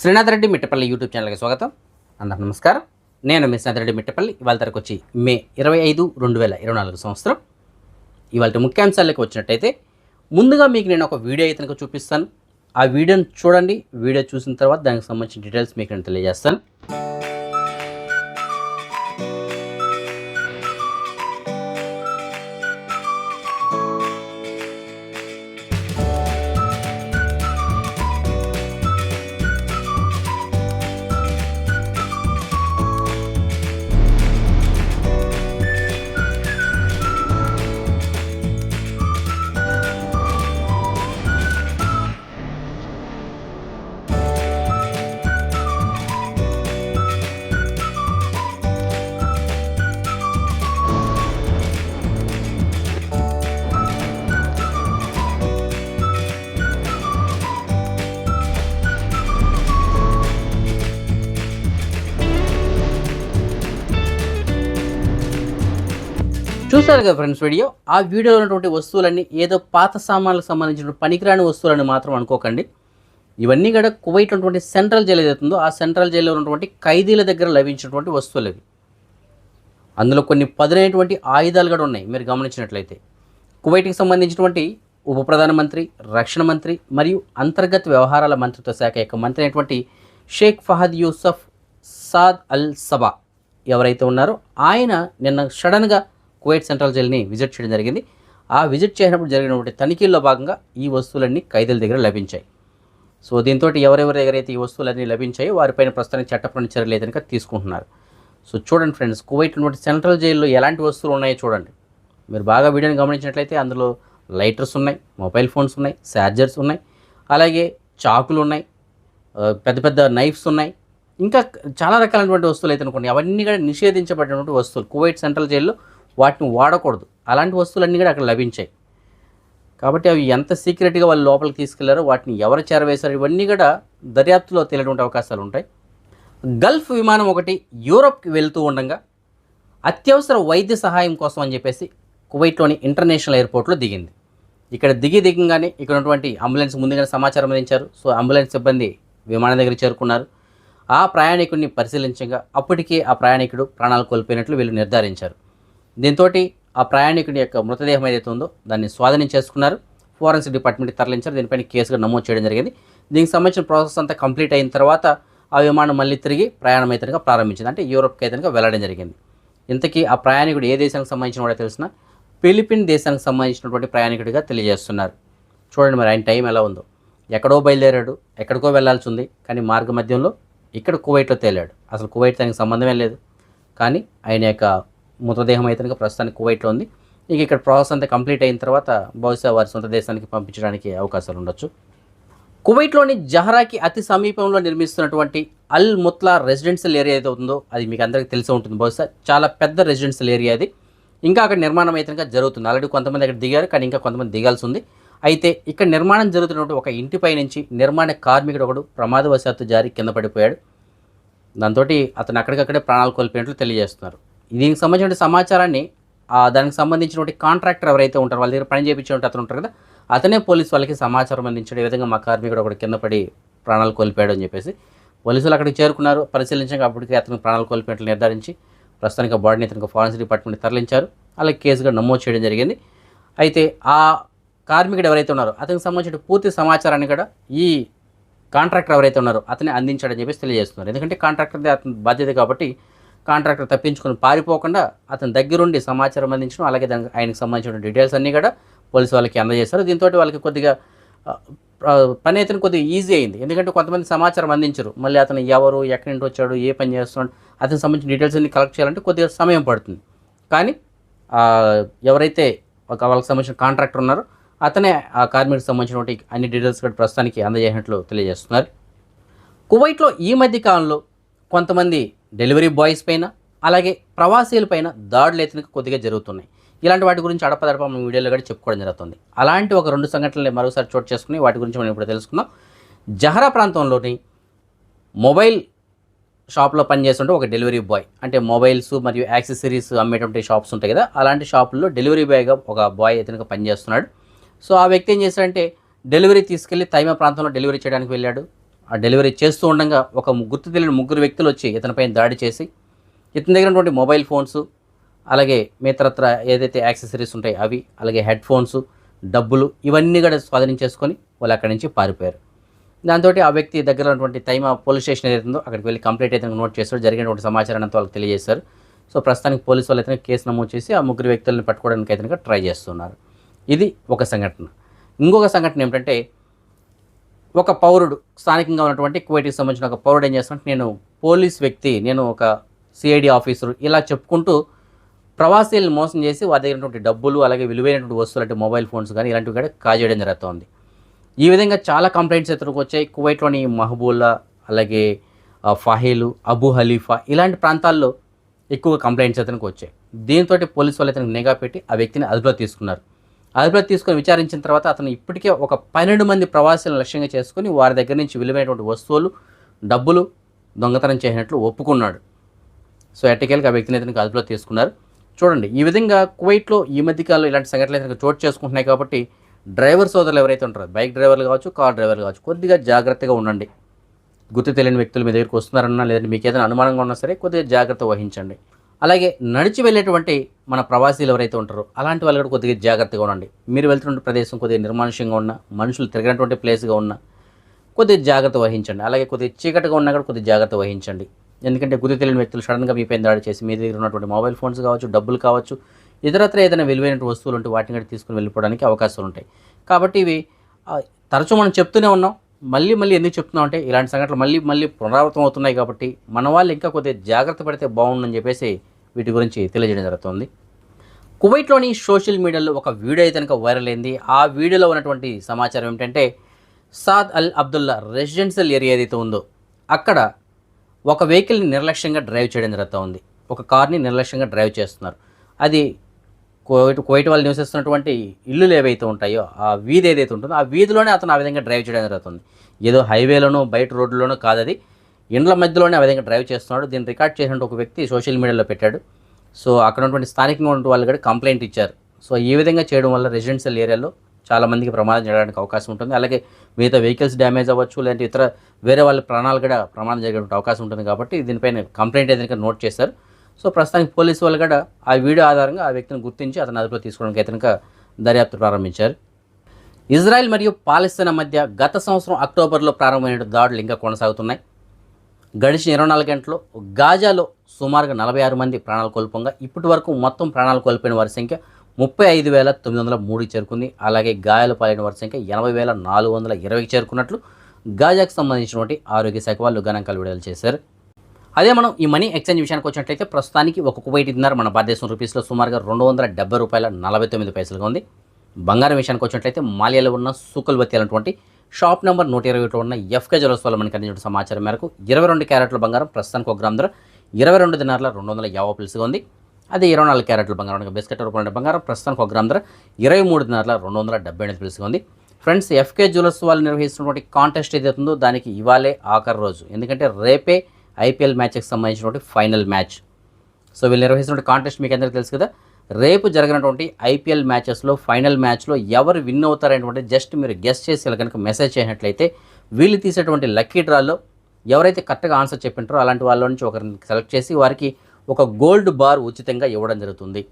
Srinath Reddy Mittapalli YouTube ఛానల్కి స్వాగతం. అందరికి నమస్కారం. నేను మీ శ్రీనాథ్ రెడ్డి మిట్టపల్లి. ఇవాళ తరకు వచ్చి మే ఇరవై ఐదు రెండు వేల ఇరవై నాలుగు సంవత్సరం. ఇవాళ ముఖ్యాంశాలకు వచ్చినట్టయితే ముందుగా మీకు నేను ఒక వీడియో అయితే చూపిస్తాను. ఆ వీడియోని చూడండి. వీడియో చూసిన తర్వాత దానికి సంబంధించిన డీటెయిల్స్ మీకు నేను తెలియజేస్తాను. చూసారు కదా ఫ్రెండ్స్ వీడియో ఆ వీడియోలో ఉన్నటువంటి వస్తువులన్నీ ఏదో పాత సామాన్లకు సంబంధించిన పనికిరాని వస్తువులని మాత్రం అనుకోకండి. ఇవన్నీ కూడా కువైట్ ఉన్నటువంటి సెంట్రల్ జైలు ఏదైతుందో ఆ సెంట్రల్ జైల్లో ఉన్నటువంటి ఖైదీల దగ్గర లభించినటువంటి వస్తువులు ఇవి. అందులో కొన్ని పదునైనటువంటి ఆయుధాలు కూడా ఉన్నాయి మీరు గమనించినట్లయితే. కువైట్కి సంబంధించినటువంటి ఉప ప్రధానమంత్రి రక్షణ మంత్రి మరియు అంతర్గత వ్యవహారాల మంత్రిత్వ శాఖ యొక్క మంత్రి అయినటువంటి షేక్ ఫహద్ యూసఫ్ సాద్ అల్ సబా ఎవరైతే ఉన్నారో ఆయన నిన్న సడన్గా కువైట్ సెంట్రల్ జైల్ని విజిట్ చేయడం జరిగింది. ఆ విజిట్ చేసినప్పుడు జరిగినటువంటి తనిఖీల్లో భాగంగా ఈ వస్తువులన్నీ ఖైదీల దగ్గర లభించాయి. సో దీంతో ఎవరెవరి దగ్గరైతే ఈ వస్తువులన్నీ లభించాయో వారిపైన ప్రస్తుతానికి చట్టపరమైన చర్యలు ఏదైనా తీసుకుంటున్నారు. సో చూడండి ఫ్రెండ్స్ కువైట్ ఉన్నటువంటి సెంట్రల్ జైల్లో ఎలాంటి వస్తువులు ఉన్నాయో చూడండి. మీరు బాగా వీడియోని గమనించినట్లయితే అందులో లైటర్స్ ఉన్నాయి మొబైల్ ఫోన్స్ ఉన్నాయి ఛార్జర్స్ ఉన్నాయి అలాగే చాకులు ఉన్నాయి పెద్ద పెద్ద నైఫ్స్ ఉన్నాయి. ఇంకా చాలా రకాలైనటువంటి వస్తువులు అయితే అనుకోండి అవన్నీ కూడా నిషేధించబడినటువంటి వస్తువులు. కువైట్ సెంట్రల్ జైల్లో వాటిని వాడకూడదు. అలాంటి వస్తువులన్నీ కూడా అక్కడ లభించాయి. కాబట్టి అవి ఎంత సీక్రెట్గా వాళ్ళు లోపలికి తీసుకెళ్ళారో వాటిని ఎవరు చేరవేశారో ఇవన్నీ కూడా దర్యాప్తులో తేలేటువంటి అవకాశాలు ఉంటాయి. గల్ఫ్ విమానం ఒకటి యూరప్కి వెళ్తూ ఉండగా అత్యవసర వైద్య సహాయం కోసం అని చెప్పేసి కువైట్లోని ఇంటర్నేషనల్ ఎయిర్పోర్ట్లో దిగింది. ఇక్కడ దిగి దిగంగానే ఇక్కడ ఉన్నటువంటి అంబులెన్స్ ముందుగానే సమాచారం అందించారు. సో అంబులెన్స్ సిబ్బంది విమానం దగ్గర చేరుకున్నారు. ఆ ప్రయాణికుడిని పరిశీలించగా అప్పటికే ఆ ప్రయాణికుడు ప్రాణాలు కోల్పోయినట్లు వీళ్ళు నిర్ధారించారు. దీంతో ఆ ప్రయాణికుడి యొక్క మృతదేహం ఏదైతే ఉందో దాన్ని స్వాధీనం చేసుకున్నారు. ఫోరెన్సిక్ డిపార్ట్మెంట్కి తరలించారు. దీనిపైన కేసుగా నమోదు చేయడం జరిగింది. దీనికి సంబంధించిన ప్రాసెస్ అంతా కంప్లీట్ అయిన తర్వాత ఆ విమానం మళ్ళీ తిరిగి ప్రయాణం అయితే ప్రారంభించింది. అంటే యూరోప్కి అయితే వెళ్ళడం జరిగింది. ఇంతకీ ఆ ప్రయాణికుడు ఏ దేశానికి సంబంధించిన వాడో తెలిసిన ఫిలిపిన్ దేశానికి సంబంధించినటువంటి ప్రయాణికుడిగా తెలియజేస్తున్నారు. చూడండి మరి ఆయన టైం ఎలా ఉందో. ఎక్కడో బయలుదేరాడు. ఎక్కడికో వెళ్ళాల్సి ఉంది. కానీ మార్గ మధ్యంలో ఇక్కడ కువైట్లో తేలాడు. అసలు కువైట్ దానికి సంబంధమే లేదు. కానీ ఆయన యొక్క మృతదేహం అయితే కనుక ప్రస్తుతానికి కువైట్లో ఉంది. ఇక ఇక్కడ ప్రాసెస్ అంతా కంప్లీట్ అయిన తర్వాత బహుశా వారి సొంత దేశానికి పంపించడానికి అవకాశాలు ఉండొచ్చు. కువైట్లోని జహరాకి అతి సమీపంలో నిర్మిస్తున్నటువంటి అల్ ముత్లా రెసిడెన్షియల్ ఏరియా ఏదో ఉందో అది మీకు అందరికీ తెలిసి ఉంటుంది. బహుశా చాలా పెద్ద రెసిడెన్షియల్ ఏరియా అది. ఇంకా అక్కడ నిర్మాణం అయితే కనుక జరుగుతుంది. ఆల్రెడీ కొంతమంది అక్కడ దిగారు కానీ ఇంకా కొంతమంది దిగాల్సి ఉంది. అయితే ఇక్కడ నిర్మాణం జరుగుతున్నటువంటి ఒక ఇంటిపై నుంచి నిర్మాణ కార్మికుడు ఒకడు ప్రమాదవశాత్తు జారి కింద పడిపోయాడు. దాంతో అతను అక్కడికక్కడే ప్రాణాలు కోల్పోయినట్లు తెలియజేస్తున్నారు. దీనికి సంబంధించిన సమాచారాన్ని దానికి సంబంధించినటువంటి కాంట్రాక్టర్ ఎవరైతే ఉంటారో వాళ్ళ దగ్గర పని చేయించినట్టు అతను ఉంటారు కదా అతనే పోలీసు వాళ్ళకి సమాచారం అందించడం. ఈ విధంగా మా కార్మికుడు ఒకటి కింద పడి ప్రాణాలు కోల్పోయాడు అని చెప్పేసి పోలీసులు అక్కడికి చేరుకున్నారు. పరిశీలించగా అప్పటికి అతను ప్రాణాలు కోల్పోయినట్లు నిర్ధారించి ప్రస్తుతానికి ఆ బాడీని అతనికి ఫారెన్సిక్ డిపార్ట్మెంట్ తరలించారు. అలాగే కేసుగా నమోదు చేయడం జరిగింది. అయితే ఆ కార్మికుడు ఎవరైతే ఉన్నారో అతనికి సంబంధించిన పూర్తి సమాచారాన్ని కూడా ఈ కాంట్రాక్టర్ ఎవరైతే ఉన్నారో అతనే అందించాడని చెప్పేసి తెలియజేస్తున్నారు. ఎందుకంటే కాంట్రాక్టర్ అతని బాధ్యత కాబట్టి కాంట్రాక్టర్ తప్పించుకొని పారిపోకుండా అతని దగ్గరుండి సమాచారం అందించడం అలాగే దానికి ఆయనకు సంబంధించిన డీటెయిల్స్ అన్నీ కూడా పోలీసు వాళ్ళకి అందజేశారు. దీంతో వాళ్ళకి కొద్దిగా పని అయితే కొద్దిగా ఈజీ అయింది. ఎందుకంటే కొంతమంది సమాచారం అందించరు. మళ్ళీ అతను ఎవరు ఎక్కడి నుండి వచ్చాడు ఏ పని చేస్తున్నాడు అతనికి సంబంధించిన డీటెయిల్స్ అన్ని కలెక్ట్ చేయాలంటే కొద్దిగా సమయం పడుతుంది. కానీ ఎవరైతే ఒక వాళ్ళకి సంబంధించిన కాంట్రాక్టర్ ఉన్నారో అతనే ఆ కార్మికుడికి సంబంధించినటువంటి అన్ని డీటెయిల్స్ కూడా ప్రస్తుతానికి అందజేసినట్లు తెలియజేస్తున్నారు. కువైట్లో ఈ మధ్య కాలంలో కొంతమంది డెలివరీ బాయ్స్ పైన అలాగే ప్రవాసీల పైన దాడులు అయితే కొద్దిగా జరుగుతున్నాయి. ఇలాంటి వాటి గురించి అడపదడప మన వీడియోలో కూడా చెప్పుకోవడం జరుగుతుంది. అలాంటి ఒక రెండు సంఘటనలు మరోసారి చోటు చేసుకుని వాటి గురించి మనం ఇప్పుడు తెలుసుకుందాం. జహరా ప్రాంతంలోని మొబైల్ షాప్లో పనిచేస్తుంటే ఒక డెలివరీ బాయ్. అంటే మొబైల్స్ మరియు యాక్సెసరీస్ అమ్మేటువంటి షాప్స్ ఉంటాయి కదా అలాంటి షాపుల్లో డెలివరీ బాయ్గా ఒక బాయ్ ఇతనికి పనిచేస్తున్నాడు. సో ఆ వ్యక్తి ఏం చేశాడంటే డెలివరీ తీసుకెళ్ళి తైమ ప్రాంతంలో డెలివరీ చేయడానికి వెళ్ళాడు. ఆ డెలివరీ చేస్తూ ఉండగా ఒక గుర్తు తెలియని ముగ్గురు వ్యక్తులు వచ్చి ఇతనిపై దాడి చేసి ఇతని దగ్గర ఉన్నటువంటి మొబైల్ ఫోన్స్ అలాగే మిగతరత్ర ఏదైతే యాక్సెసరీస్ ఉంటాయి అవి అలాగే హెడ్ ఫోన్స్ డబ్బులు ఇవన్నీ కూడా స్వాధీనం చేసుకొని వాళ్ళు అక్కడి నుంచి పారిపోయారు. దాంతో ఆ వ్యక్తి దగ్గర ఉన్నటువంటి తైమ పోలీస్ స్టేషన్ ఏదైతుందో అక్కడికి వెళ్ళి కంప్లైంట్ అయితే నోట్ చేశారు. జరిగినటువంటి సమాచారాన్ని అంతా వాళ్ళకి తెలియజేశారు. సో ప్రస్తుతానికి పోలీసు వాళ్ళు అయితే కేసు నమోదు చేసి ఆ ముగ్గురు వ్యక్తులను పట్టుకోవడానికి అయితే ట్రై చేస్తున్నారు. ఇది ఒక సంఘటన. ఇంకొక సంఘటన ఏమిటంటే ఒక పౌరుడు స్థానికంగా ఉన్నటువంటి కువైట్కి సంబంధించిన ఒక పౌరుడు ఏం చేస్తాడంటే నేను పోలీస్ వ్యక్తి నేను ఒక సిఐడి ఆఫీసర్ ఇలా చెప్పుకుంటూ ప్రవాసీలను మోసం చేసి వారి దగ్గర డబ్బులు అలాగే విలువైనటువంటి వస్తువులు అంటే మొబైల్ ఫోన్స్ కానీ ఇలాంటివి కూడా కాజేయడం జరుగుతోంది. ఈ విధంగా చాలా కంప్లైంట్స్ ఎదురుకు వచ్చాయి. కువైట్లోని మహబూల్లా అలాగే ఫహేలు అబు హలీఫా ఇలాంటి ప్రాంతాల్లో ఎక్కువ కంప్లైంట్స్ అతనికి వచ్చాయి. దీంతో పోలీసు వాళ్ళు అతనికి నిఘా పెట్టి ఆ వ్యక్తిని అదుపులో తీసుకున్నారు. అదుపులో తీసుకొని విచారించిన తర్వాత అతను ఇప్పటికే ఒక పన్నెండు మంది ప్రవాసులను లక్ష్యంగా చేసుకుని వారి దగ్గర నుంచి విలువైనటువంటి వస్తువులు డబ్బులు దొంగతనం చేసినట్లు ఒప్పుకున్నాడు. సో ఎట్టకేలకు ఆ వ్యక్తిని అతనికి అదుపులో తీసుకున్నారు. చూడండి ఈ విధంగా కువైట్లో ఈ మధ్యకాలంలో ఇలాంటి సంఘటనలు అయితే చోటు చేసుకుంటున్నాయి కాబట్టి డ్రైవర్ సోదరులు ఎవరైతే ఉంటారో బైక్ డ్రైవర్లు కావచ్చు కార్ డ్రైవర్లు కావచ్చు కొద్దిగా జాగ్రత్తగా ఉండండి. గుర్తు తెలియని వ్యక్తులు మీ దగ్గరికి వస్తున్నారన్నా లేదంటే మీకు ఏదైనా అనుమానంగా ఉన్నా సరే కొద్దిగా జాగ్రత్త వహించండి. అలాగే నడిచి వెళ్ళేటువంటి మన ప్రవాసీలు ఎవరైతే ఉంటారో అలాంటి వాళ్ళు కూడా కొద్దిగా జాగ్రత్తగా ఉండండి. మీరు వెళ్తున్న ప్రదేశం కొద్దిగా నిర్మానుష్యంగా ఉన్న మనుషులు తిరిగినటువంటి ప్లేస్గా ఉన్న కొద్దిగా జాగ్రత్త వహించండి. అలాగే కొద్దిగా చీకటిగా ఉన్నా కూడా కొద్దిగా జాగ్రత్త వహించండి. ఎందుకంటే గుర్తు తెలియని వ్యక్తులు సడన్గా మీ పైన దాడి చేసి మీ దగ్గర ఉన్నటువంటి మొబైల్ ఫోన్స్ కావచ్చు డబ్బులు కావచ్చు ఇతరత్ర ఏదైనా విలువైన వస్తువులు ఉంటే వాటిని కూడా తీసుకుని వెళ్ళిపోవడానికి అవకాశాలు ఉంటాయి. కాబట్టి ఇవి తరచూ మనం చెప్తూనే ఉన్నాం. మళ్ళీ మళ్ళీ ఎందుకు చెప్తున్నాం అంటే ఇలాంటి సంఘటనలు మళ్ళీ మళ్ళీ పునరావృతం అవుతున్నాయి కాబట్టి మన వాళ్ళు ఇంకా కొద్దిగా జాగ్రత్త పడితే బాగుండని చెప్పేసి వీటి గురించి తెలియజేయడం జరుగుతుంది. కువైట్లోని సోషల్ మీడియాలో ఒక వీడియో అయితే కనుక వైరల్ అయింది. ఆ వీడియోలో ఉన్నటువంటి సమాచారం ఏమిటంటే Saad Al Abdullah residential area ఏదైతే ఉందో అక్కడ ఒక వెహికల్ని నిర్లక్ష్యంగా డ్రైవ్ చేయడం జరుగుతూ ఉంది. ఒక కార్ని నిర్లక్ష్యంగా డ్రైవ్ చేస్తున్నారు. అది కువైట్ కువైట్ వాళ్ళు నివసిస్తున్నటువంటి ఇల్లులు ఏవైతే ఉంటాయో ఆ వీధి ఏదైతే ఉంటుందో ఆ వీధిలోనే అతను ఆ విధంగా డ్రైవ్ చేయడం జరుగుతుంది. ఏదో హైవేలోనో బయట రోడ్లోనో కాదది ఇండ్ల మధ్యలోనే ఆ విధంగా డ్రైవ్ చేస్తున్నాడు. దీన్ని రికార్డ్ చేసినట్టు ఒక వ్యక్తి సోషల్ మీడియాలో పెట్టాడు. సో అక్కడ ఉన్నటువంటి స్థానికంగా ఉన్న వాళ్ళు కూడా కంప్లైంట్ ఇచ్చారు. సో ఈ విధంగా చేయడం వల్ల రెసిడెన్షియల్ ఏరియాలో చాలామందికి ప్రమాదం జరగడానికి అవకాశం ఉంటుంది. అలాగే మిగతా వెహికల్స్ డ్యామేజ్ అవ్వచ్చు లేదంటే ఇతర వేరే వాళ్ళ ప్రాణాలు కూడా ప్రమాదం జరిగే అవకాశం ఉంటుంది కాబట్టి దీనిపైన కంప్లైంట్ ఏదైనా నోట్ చేశారు. సో ప్రస్తుతానికి పోలీసు వాళ్ళు కూడా ఆ వీడియో ఆధారంగా ఆ వ్యక్తిని గుర్తించి అతను అదుపులో తీసుకోవడానికి అయితే దర్యాప్తు ప్రారంభించారు. ఇజ్రాయెల్ మరియు పాలస్తీనా మధ్య గత సంవత్సరం అక్టోబర్లో ప్రారంభమైన దాడులు ఇంకా కొనసాగుతున్నాయి. గడిచిన ఇరవై నాలుగు గాజాలో సుమారుగా నలభై ఆరు మంది ప్రాణాలు కోల్పోగా ఇప్పటి వరకు మొత్తం ప్రాణాలు కోల్పోయిన వారి సంఖ్య ముప్పై ఐదు వేల తొమ్మిది వందల మూడు చేరుకుంది. అలాగే గాయాలు పాలైన వారి సంఖ్య ఎనభై వేల నాలుగు వందల ఇరవైకి చేరుకున్నట్లు గాజాకు సంబంధించినటువంటి ఆరోగ్య శాఖ వాళ్ళు గణాంకాలు విడుదల చేశారు. అదే మనం ఈ మనీ ఎక్స్చేంజ్ విషయానికి వచ్చినట్లయితే ప్రస్తుతానికి ఒక కువైట్ మన భారతదేశం రూపీస్లో సుమారుగా రెండు వందల డెబ్బై రూపాయల నలభై తొమ్మిది పైసలుగా ఉంది. బంగారం విషయానికి వచ్చినట్లయితే మాలియాలో ఉన్న సూకల్వతి అనేటువంటి షాప్ నెంబర్ నూట ఇరవై ఒకటి ఉన్న ఎఫ్కే జ్యువెల్స్ వల్ల మనకి అందించిన సమాచారం మేరకు ఇరవై రెండు క్యారెట్ల బంగారం ప్రస్తుతానికి ఒక గ్రామ్ ధర ఇరవై రెండు దినార్ల రెండు వందల యాభై పిలుసుగా ఉంది. అదే ఇరవై నాలుగు క్యారెట్ల బంగారం బిస్కెట్ రూపాయల బంగారం ప్రస్తుతానికి ఒక గ్రామ్ ధర ఇరవై మూడు దినార్ల రెండు వందల డెబ్బై ఎనిమిది పిలుసుగా ఉంది. ఫ్రెండ్స్ ఎఫ్కే జ్యువెలర్స్ వాళ్ళు నిర్వహిస్తున్నటువంటి కాంటెస్ట్ ఏదైతుందో ఉందో దానికి ఇవాళే ఆఖరి రోజు. ఎందుకంటే రేపే ఐపీఎల్ మ్యాచ్కి సంబంధించినటువంటి ఫైనల్ మ్యాచ్. సో వీళ్ళు నిర్వహిస్తున్న కాంటెస్ట్ మీకు అందరికీ తెలుసు కదా. రేపు జరిగినటువంటి ఐపీఎల్ మ్యాచెస్లో ఫైనల్ మ్యాచ్లో ఎవరు విన్ అవుతారనేటువంటి జస్ట్ మీరు గెస్ట్ చేసి కనుక మెసేజ్ చేసినట్లయితే వీళ్ళు తీసేటువంటి లక్కీ డ్రాలో ఎవరైతే కరెక్ట్గా ఆన్సర్ చెప్పింటారో అలాంటి వాళ్ళ నుంచి ఒకరిని సెలెక్ట్ చేసి వారికి ఒక గోల్డ్ బార్ ఉచితంగా ఇవ్వడం జరుగుతుంది.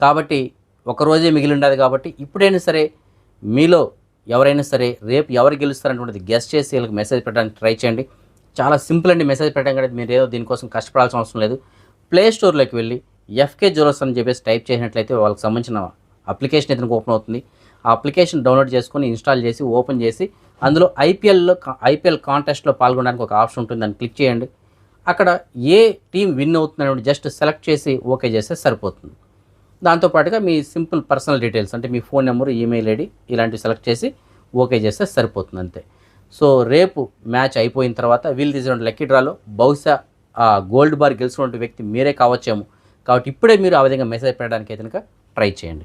కాబట్టి ఒక రోజే మిగిలి ఉండదు కాబట్టి ఇప్పుడైనా సరే మీలో ఎవరైనా సరే రేపు ఎవరు గెలుస్తారనేటువంటిది గెస్ట్ చేసి వీళ్ళకి మెసేజ్ పెట్టడానికి ట్రై చేయండి. చాలా సింపుల్ అండి మెసేజ్ పెట్టడం కానీ మీరు ఏదో దీనికోసం కష్టపడాల్సిన అవసరం లేదు. ప్లే స్టోర్లోకి వెళ్ళి ఎఫ్కే జోరస్ అని చెప్పేసి టైప్ చేసినట్లయితే వాళ్ళకి సంబంధించిన అప్లికేషన్ ఇతనికి ఓపెన్ అవుతుంది. ఆ అప్లికేషన్ డౌన్లోడ్ చేసుకొని ఇన్స్టాల్ చేసి ఓపెన్ చేసి అందులో ఐపీఎల్లో ఐపీఎల్ కాంటెస్ట్లో పాల్గొనడానికి ఒక ఆప్షన్ ఉంటుంది దాన్ని క్లిక్ చేయండి. అక్కడ ఏ టీం విన్ అవుతుందని జస్ట్ సెలెక్ట్ చేసి ఓకే చేస్తే సరిపోతుంది. దాంతోపాటుగా మీ సింపుల్ పర్సనల్ డీటెయిల్స్ అంటే మీ ఫోన్ నెంబర్ ఈమెయిల్ ఐడి ఇలాంటివి సెలెక్ట్ చేసి ఓకే చేస్తే సరిపోతుంది అంతే. సో రేపు మ్యాచ్ అయిపోయిన తర్వాత వీళ్ళు తీసినటువంటి లక్కీ డ్రాలో బహుశా ఆ గోల్డ్ బార్ గెలిచినటువంటి వ్యక్తి మీరే కావచ్చేమో. కాబట్టి ఇప్పుడే మీరు ఆ విధంగా మెసేజ్ పెట్టడానికి అయితే కనుక ట్రై చేయండి.